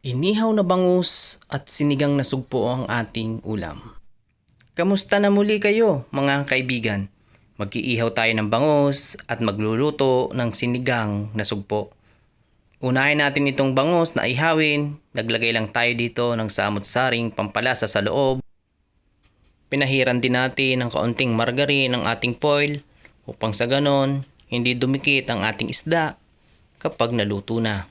Inihaw na bangus at sinigang na sugpo ang ating ulam. Kamusta na muli kayo mga kaibigan? Mag-iihaw tayo ng bangus at magluluto ng sinigang na sugpo. Unahin natin itong bangus na ihawin. Naglagay lang tayo dito ng samot-saring pampalasa sa loob. Pinahiran din natin ng kaunting margarine ng ating foil upang sa ganon hindi dumikit ang ating isda kapag naluto na.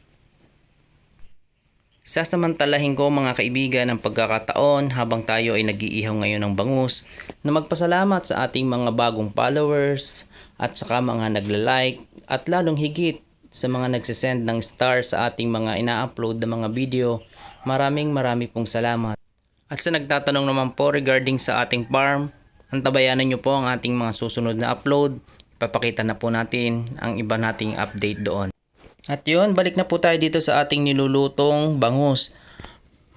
Sasamantalahin ko mga kaibigan ang pagkakataon habang tayo ay nag-iihaw ngayon ng bangus na magpasalamat sa ating mga bagong followers at saka mga nagla-like at lalong higit sa mga nagsisend ng star sa ating mga ina-upload na mga video. Maraming marami pong salamat. At sa nagtatanong naman po regarding sa ating farm, antabayanan nyo po ang ating mga susunod na upload. Papakita na po natin ang iba nating update doon. At yun, balik na po tayo dito sa ating nilulutong bangus.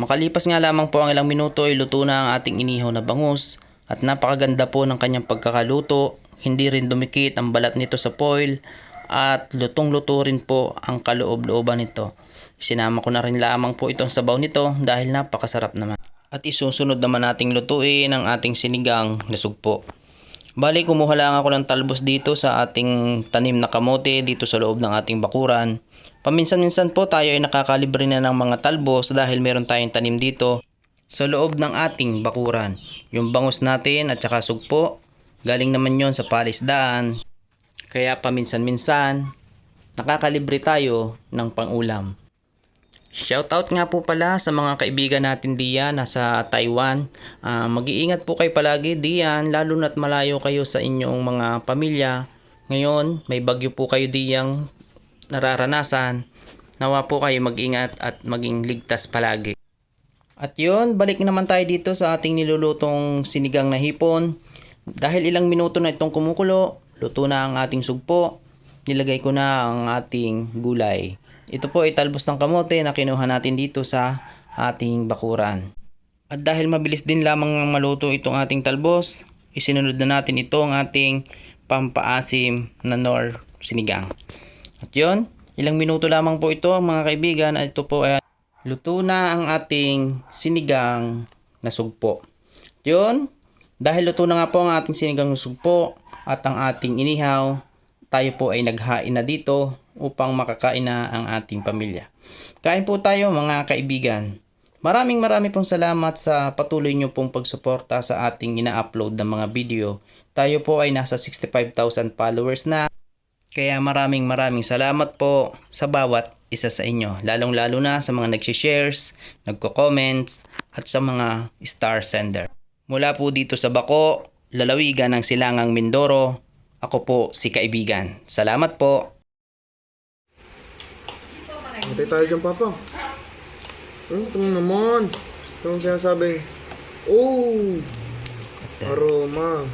Makalipas nga lamang po ang ilang minuto ay luto na ang ating inihaw na bangus. At napakaganda po ng kanyang pagkakaluto. Hindi rin dumikit ang balat nito sa foil. At lutong-luto rin po ang kaloob-looban nito. Sinama ko na rin lamang po itong sabaw nito dahil napakasarap naman. At isusunod naman nating lutuin ang ating sinigang na sugpo. Bali, kumuha lang ako ng talbos dito sa ating tanim na kamote dito sa loob ng ating bakuran. Paminsan-minsan po tayo ay nakakalibre na ng mga talbos dahil meron tayong tanim dito sa loob ng ating bakuran. Yung bangus natin at saka sugpo, galing naman yon sa palisdaan. Kaya paminsan-minsan, nakakalibre tayo ng pangulam. Shoutout nga po pala sa mga kaibigan natin diyan nasa Taiwan. Ah, mag-iingat po kayo palagi diyan lalo na't malayo kayo sa inyong mga pamilya. Ngayon, may bagyo po kayo diyang nararanasan. Nawa po kayo mag-ingat at maging ligtas palagi. At yun, balik naman tayo dito sa ating nilulutong sinigang na hipon. Dahil ilang minuto na itong kumukulo, luto na ang ating sugpo. Nilagay ko na ang ating gulay. Ito po ay talbos ng kamote na kinuha natin dito sa ating bakuran. At dahil mabilis din lamang maluto itong ating talbos, isinunod na natin ito ang ating pampaasim na nor sinigang. At yon, ilang minuto lamang po ito mga kaibigan at ito po ay luto na ang ating sinigang na sugpo. At yun, dahil luto na nga po ang ating sinigang na sugpo at ang ating inihaw, tayo po ay naghain na dito upang makakain na ang ating pamilya. Kain po tayo mga kaibigan. Maraming marami pong salamat sa patuloy nyo pong pagsuporta sa ating ina-upload ng mga video. Tayo po ay nasa 65,000 followers na. Kaya maraming maraming salamat po sa bawat isa sa inyo. Lalong lalo na sa mga nagsishares, nagko-comments, at sa mga star sender. Mula po dito sa Bako, lalawigan ng Silangang Mindoro, ako po si Kaibigan. Salamat po. Matay tayo dyan, Papa. Hmm, ito naman. Ito ang sinasabing, Oh! Aroma.